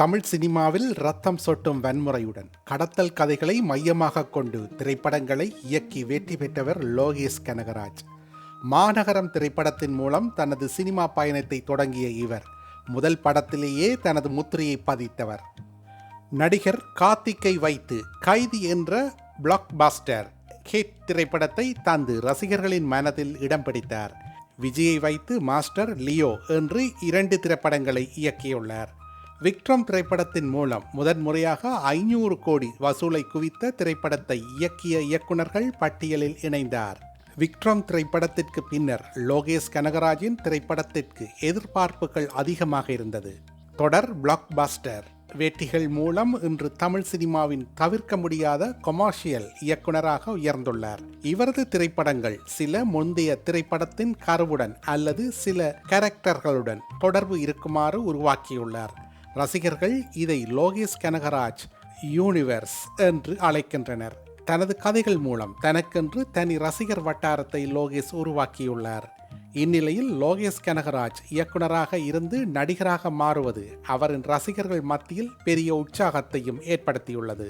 தமிழ் சினிமாவில் ரத்தம் சொட்டும் வன்முறையுடன் கடத்தல் கதைகளை மையமாக கொண்டு திரைப்படங்களை இயக்கி வெற்றி பெற்றவர் லோகேஷ் கனகராஜ். மாநகரம் திரைப்படத்தின் மூலம் தனது சினிமா பயணத்தை தொடங்கிய இவர் முதல் படத்திலேயே தனது முத்திரையை பதித்தவர். நடிகர் கார்த்திக்கை வைத்து கைதி என்ற பிளாக் பாஸ்டர் ஹிட் திரைப்படத்தை தந்து ரசிகர்களின் மனதில் இடம் பிடித்தார். விஜயை வைத்து மாஸ்டர் லியோ என்று இரண்டு திரைப்படங்களை இயக்கியுள்ளார். விக்ரம் திரைப்படத்தின் மூலம் முதன்முறையாக ஐநூறு கோடி வசூலை குவித்த திரைப்படத்தை இயக்கிய இயக்குனர்கள் பட்டியலில் இணைந்தார். விக்ரம் திரைப்படத்திற்கு பின்னர் லோகேஷ் கனகராஜின் திரைப்படத்திற்கு எதிர்பார்ப்புகள் அதிகமாக இருந்தது. தொடர் பிளாக் பாஸ்டர் வேட்டிகள் மூலம் இன்று தமிழ் சினிமாவின் தவிர்க்க முடியாத கொமர்ஷியல் இயக்குனராக உயர்ந்துள்ளார். இவரது திரைப்படங்கள் சில முந்தைய திரைப்படத்தின் கருவுடன் அல்லது சில கேரக்டர்களுடன் தொடர்பு இருக்குமாறு உருவாக்கியுள்ளார். ரசிகர்கள் இதை லோகேஷ் கனகராஜ் யூனிவர்ஸ் என்று அழைக்கின்றனர். தனது கதைகள் மூலம் தனக்கென்று தனி ரசிகர் வட்டாரத்தை லோகேஷ் உருவாக்கியுள்ளார். இந்நிலையில் லோகேஷ் கனகராஜ் இயக்குனராக இருந்து நடிகராக மாறுவது அவரின் ரசிகர்கள் மத்தியில் பெரிய உற்சாகத்தையும் ஏற்படுத்தியுள்ளது.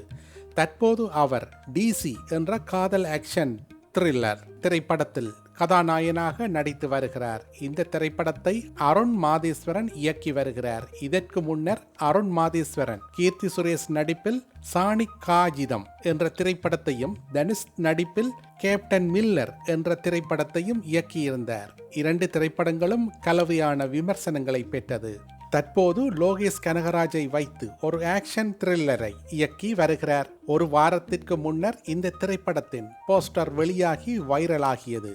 தற்போது அவர் டிசி என்ற காதல் ஆக்ஷன் த்ரில்லர் திரைப்படத்தில் கதாநாயகனாக நடித்து வருகிறார். இந்த திரைப்படத்தை அருண் மாதேஸ்வரன் இயக்கி வருகிறார். இதற்கு முன்னர் அருண் மாதேஸ்வரன் கீர்த்தி சுரேஷ் நடிப்பில் சாணி காஜிதம் என்ற திரைப்படத்தையும் தனுஷ் நடிப்பில் கேப்டன் மில்லர் என்ற திரைப்படத்தையும் இயக்கியிருந்தார். இரண்டு திரைப்படங்களும் கலவையான விமர்சனங்களை பெற்றது. தற்போது லோகேஷ் கனகராஜை வைத்து ஒரு ஆக்ஷன் த்ரில்லரை இயக்கி வருகிறார். ஒரு வாரத்திற்கு முன்னர் இந்த திரைப்படத்தின் போஸ்டர் வெளியாகி வைரலாகியது.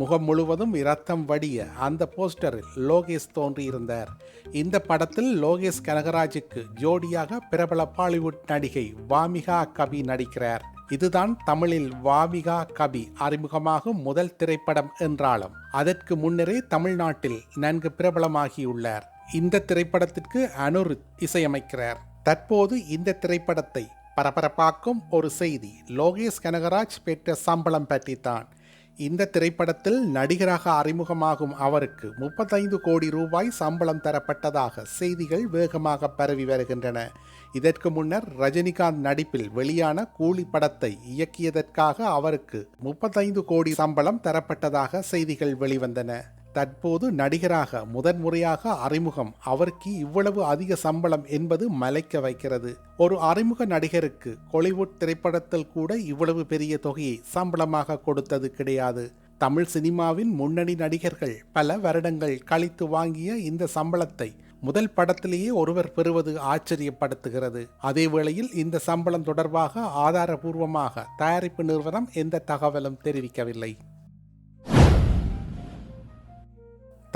முகம் முழுவதும் இரத்தம் வடிய அந்த போஸ்டரில் லோகேஷ் தோன்றியிருந்தார். இந்த படத்தில் லோகேஷ் கனகராஜுக்கு ஜோடியாக பிரபல பாலிவுட் நடிகை வாமிகா கபி நடிக்கிறார். இதுதான் தமிழில் வாமிகா கபி அறிமுகமாகும் முதல் திரைப்படம் என்றாலும். அதற்கு முன்னரே தமிழ்நாட்டில் நன்கு பிரபலமாகியுள்ளார். இந்த திரைப்படத்திற்கு அனுருத் இசையமைக்கிறார். தற்போது இந்த திரைப்படத்தை பரபரப்பாக்கும் ஒரு செய்தி லோகேஷ் கனகராஜ் பெற்ற சம்பளம் பற்றித்தான். இந்த திரைப்படத்தில் நடிகராக அறிமுகமாகும் அவருக்கு முப்பத்தைந்து கோடி ரூபாய் சம்பளம் தரப்பட்டதாக செய்திகள் வேகமாக பரவி வருகின்றன. இதற்கு முன்னர் ரஜினிகாந்த் நடிப்பில் வெளியான கூலி படத்தை இயக்கியதற்காக அவருக்கு முப்பத்தைந்து கோடி சம்பளம் தரப்பட்டதாக செய்திகள் வெளிவந்தன. தற்போது நடிகராக முதன்முறையாக அறிமுகம். அவருக்கு இவ்வளவு அதிக சம்பளம் என்பது மலைக்க வைக்கிறது. ஒரு அறிமுக நடிகருக்கு கொலிவுட் திரைப்படத்தில் கூட இவ்வளவு பெரிய தொகையை சம்பளமாக கொடுத்தது கிடையாது. தமிழ் சினிமாவின் முன்னணி நடிகர்கள் பல வருடங்கள் கழித்து வாங்கிய இந்த சம்பளத்தை முதல் படத்திலேயே ஒருவர் பெறுவது ஆச்சரியப்படுத்துகிறது. அதே வேளையில் இந்த சம்பளம் தொடர்பாக ஆதாரபூர்வமாக தயாரிப்பு நிறுவனம் எந்த தகவலும் தெரிவிக்கவில்லை.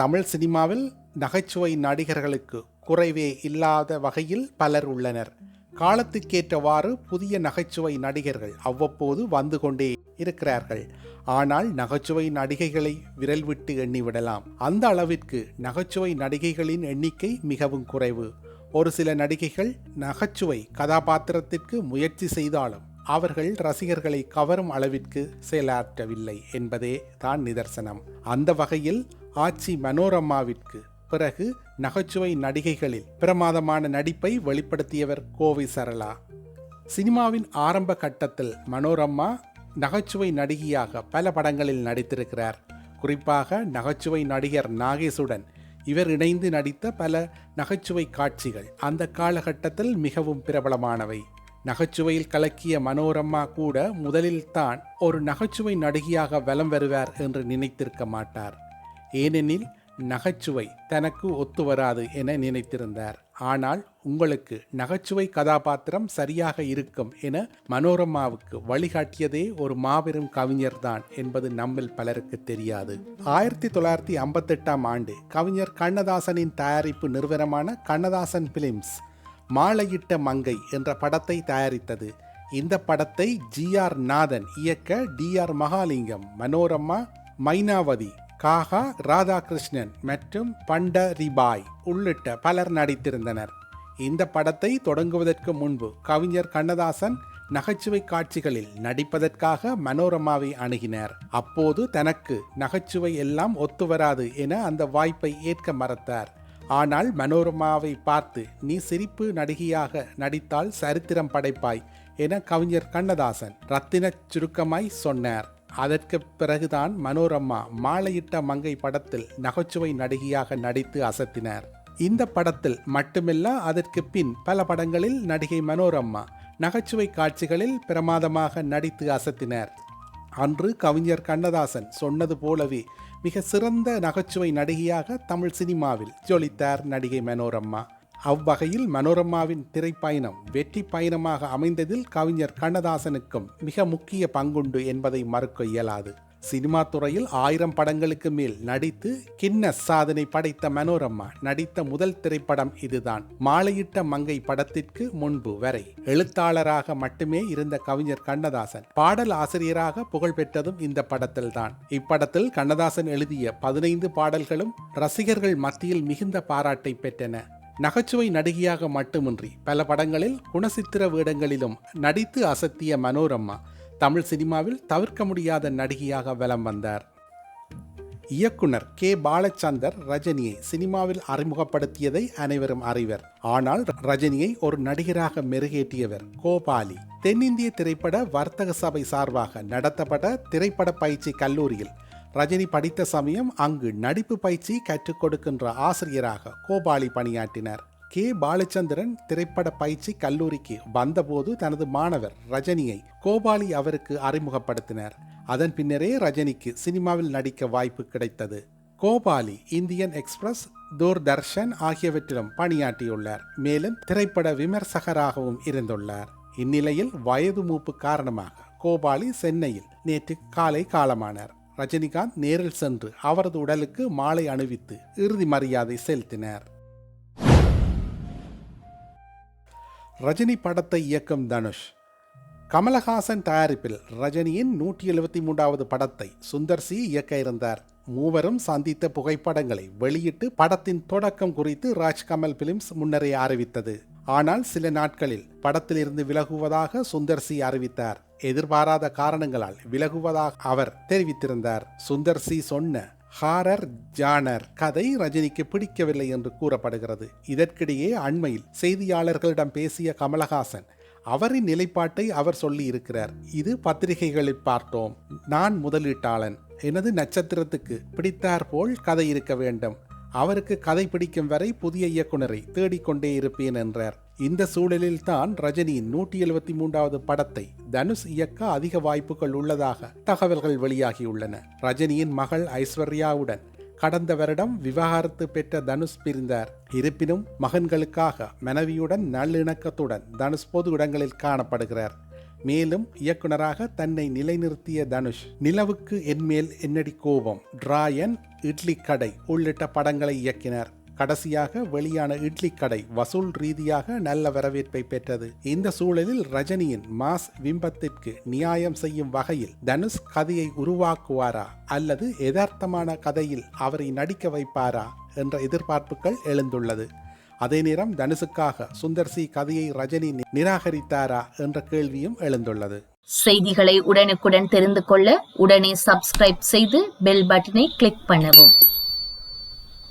தமிழ் சினிமாவில் நகைச்சுவை நடிகர்களுக்கு குறைவே இல்லாத வகையில் பலர் உள்ளனர். காலத்துக்கேற்றவாறு புதிய நகைச்சுவை நடிகர்கள் அவ்வப்போது வந்து கொண்டே இருக்கிறார்கள். ஆனால் நகைச்சுவை நடிகைகளை விரல் விட்டு எண்ணிவிடலாம் அந்த அளவிற்கு நகைச்சுவை நடிகைகளின் எண்ணிக்கை மிகவும் குறைவு. ஒரு சில நடிகைகள் நகைச்சுவை கதாபாத்திரத்திற்கு முயற்சி செய்தாலும் அவர்கள் ரசிகர்களை கவரும் அளவிற்கு செயலாற்றவில்லை என்பதே தான் நிதர்சனம். அந்த வகையில் ஆட்சி மனோரமாவிற்கு பிறகு நகைச்சுவை நடிகைகளில் பிரமாதமான நடிப்பை வெளிப்படுத்தியவர் கோவை சரளா. சினிமாவின் ஆரம்ப கட்டத்தில் மனோரம்மா நகைச்சுவை நடிகையாக பல படங்களில் நடித்திருக்கிறார். குறிப்பாக நகைச்சுவை நடிகர் நாகேஷுடன் இவர் இணைந்து நடித்த பல நகைச்சுவை காட்சிகள் அந்த காலகட்டத்தில் மிகவும் பிரபலமானவை. நகைச்சுவையில் கலக்கிய மனோரம்மா கூட முதலில் தான் ஒரு நகைச்சுவை நடிகையாக வலம் வருவார் என்று நினைத்திருக்க மாட்டார். ஏனெனில் நகைச்சுவை தனக்கு ஒத்து வராது என நினைத்திருந்தார். ஆனால் உங்களுக்கு நகைச்சுவை கதாபாத்திரம் சரியாக இருக்கும் என மனோரமாவுக்கு வழிகாட்டியதே ஒரு மாபெரும் கவிஞர்தான் என்பது நம்மில் பலருக்கு தெரியாது. ஆயிரத்தி தொள்ளாயிரத்தி ஐம்பத்தெட்டாம் ஆண்டு கவிஞர் கண்ணதாசனின் தயாரிப்பு நிறுவனமான கண்ணதாசன் பிலிம்ஸ் மாலையிட்ட மங்கை என்ற படத்தை தயாரித்தது. இந்த படத்தை ஜி ஆர் நாதன் இயக்க டி ஆர் மகாலிங்கம் மனோரமா மைனாவதி காகா ராதாகிருஷ்ணன் மற்றும் பண்டரிபாய் உள்ளிட்ட பலர் நடித்திருந்தனர். இந்த படத்தை தொடங்குவதற்கு முன்பு கவிஞர் கண்ணதாசன் நகைச்சுவை காட்சிகளில் நடிப்பதற்காக மனோரமாவை அணுகினார். அப்போது தனக்கு நகைச்சுவை எல்லாம் ஒத்து வராது என அந்த வாய்ப்பை ஏற்க மறத்தார். ஆனால் மனோரமாவை பார்த்து நீ சிரிப்பு நடிகையாக நடித்தால் சரித்திரம் படைப்பாய் என கவிஞர் கண்ணதாசன் ரத்தினச் சுருக்கமாய் சொன்னார். அதற்கு பிறகுதான் மனோரம்மா மாலையிட்ட மங்கை படத்தில் நகைச்சுவை நடிகையாக நடித்து அசத்தினார். இந்த படத்தில் மட்டுமல்ல அதற்கு பின் பல படங்களில் நடிகை மனோரம்மா நகைச்சுவை காட்சிகளில் பிரமாதமாக நடித்து அசத்தினார். அன்று கவிஞர் கண்ணதாசன் சொன்னது போலவே மிக சிறந்த நகைச்சுவை நடிகையாக தமிழ் சினிமாவில் ஜொலித்தார் நடிகை மனோரம்மா. அவ்வகையில் மனோரமாவின் திரைப்பயணம் வெற்றி பயணமாக அமைந்ததில் கவிஞர் கண்ணதாசனுக்கும் மிக முக்கிய பங்குண்டு என்பதை மறுக்க இயலாது. சினிமா துறையில் ஆயிரம் படங்களுக்கு மேல் நடித்து கின்னஸ் சாதனை படைத்த மனோரமா நடித்த முதல் திரைப்படம் இதுதான். மாலையிட்ட மங்கை படத்திற்கு முன்பு வரை எழுத்தாளராக மட்டுமே இருந்த கவிஞர் கண்ணதாசன் பாடல் ஆசிரியராக புகழ் பெற்றதும் இந்த படத்தில்தான். இப்படத்தில் கண்ணதாசன் எழுதிய பதினைந்து பாடல்களும் ரசிகர்கள் மத்தியில் மிகுந்த பாராட்டை பெற்றன. நகைச்சுவை நடிகையாக மட்டுமின்றி பல படங்களில் குணசித்திர வேடங்களிலும் நடித்து அசத்திய மனோரமா தமிழ் சினிமாவில் தவிர்க்க முடியாத நடிகையாக வலம் வந்தார். இயக்குனர் கே. பாலச்சந்தர் ரஜினியை சினிமாவில் அறிமுகப்படுத்தியதை அனைவரும் அறிவர். ஆனால் ரஜினியை ஒரு நடிகராக மெருகேற்றியவர் கோபாலி. தென்னிந்திய திரைப்பட வர்த்தக சபை சார்பாக நடத்தப்பட்ட திரைப்பட பயிற்சி கல்லூரியில் ரஜினி படித்த சமயம் அங்கு நடிப்பு பயிற்சி கற்றுக் கொடுக்கின்ற ஆசிரியராக கோபாலி பணியாற்றினார். கே. பாலச்சந்திரன் திரைப்பட பயிற்சி கல்லூரிக்கு வந்தபோது தனது மாணவர் ரஜினியை கோபாலி அவருக்கு அறிமுகப்படுத்தினார். அதன் பின்னரே ரஜினிக்கு சினிமாவில் நடிக்க வாய்ப்பு கிடைத்தது. கோபாலி இந்தியன் எக்ஸ்பிரஸ் தூர்தர்ஷன் ஆகியவற்றிலும் பணியாற்றியுள்ளார். மேலும் திரைப்பட விமர்சகராகவும் இருந்துள்ளார். இந்நிலையில் வயது மூப்பு காரணமாக கோபாலி சென்னையில் நேற்று காலை காலமானார். ரஜினிகாந்த் நேரில் சென்று அவரது உடலுக்கு மாலை அணிவித்து இறுதி மரியாதை செலுத்தினார். ரஜினி படத்தை இயக்கும் தனுஷ். கமலஹாசன் தயாரிப்பில் ரஜினியின் நூற்றி எழுபத்தி மூன்றாவது படத்தை சுந்தர் சி இயக்க இருந்தார். மூவரும் சந்தித்த புகைப்படங்களை வெளியிட்டு படத்தின் தொடக்கம் குறித்து ராஜ்கமல் பிலிம்ஸ் முன்னரே அறிவித்தது. ஆனால் சில நாட்களில் படத்திலிருந்து விலகுவதாக சுந்தர் சி அறிவித்தார். எதிர்பாராத காரணங்களால் விலகுவதாக அவர் தெரிவித்திருந்தார். சுந்தர் சி சொன்ன ஹாரர் ஜானர் கதை ரஜினிக்கு பிடிக்கவில்லை என்று கூறப்படுகிறது. இதற்கிடையே அண்மையில் செய்தியாளர்களிடம் பேசிய கமலஹாசன் அவரின் நிலைப்பாட்டை அவர் சொல்லி இருக்கிறார் இது பத்திரிகைகளில் பார்த்தோம். நான் முதலீட்டாளன். எனது நட்சத்திரத்துக்கு பிடித்தார் போல் கதை இருக்க வேண்டும். அவருக்கு கதை பிடிக்கும் வரை புதிய இயக்குனரை தேடிக்கொண்டே இருப்பேன் என்றார். இந்த சூழலில் தான் ரஜினியின் நூற்றி எழுபத்தி மூன்றாவது படத்தை தனுஷ் இயக்க அதிக வாய்ப்புகள் உள்ளதாக தகவல்கள் வெளியாகியுள்ளன. ரஜினியின் மகள் ஐஸ்வர்யாவுடன் கடந்த வருடம் விவாகரத்து பெற்ற தனுஷ் பிரிந்தார். இருப்பினும் மகன்களுக்காக மனைவியுடன் நல்லிணக்கத்துடன் தனுஷ் பொது இடங்களில் காணப்படுகிறார். மேலும் இயக்குனராக தன்னை நிலைநிறுத்திய தனுஷ் நிலவுக்கு என்மேல் என்னடி கோபம்? டிராயன் இட்லி கடை உள்ளிட்ட படங்களை இயக்கினார். கடைசியாக வெளியான இட்லி கடை வசூல் ரீதியாக நல்ல வரவேற்பை பெற்றது. இந்த சூழலில் ரஜினியின் மாஸ் விம்பத்திற்கு நியாயம் செய்யும் வகையில் தனுஷ் கதையை உருவாக்குவாரா? அல்லது யதார்த்தமான கதையில் அவரை நடிக்க வைப்பாரா? என்ற எதிர்பார்ப்புகள் எழுந்துள்ளது. அதே நேரம் தனுஷுக்காக சுந்தர் சி கதையை ரஜினி நிராகரித்தாரா என்ற கேள்வியும் எழுந்துள்ளது. செய்திகளை உடனுக்குடன் தெரிந்து கொள்ள உடனே சப்ஸ்கிரைப் செய்து பெல் பட்டனை கிளிக் பண்ணவும்.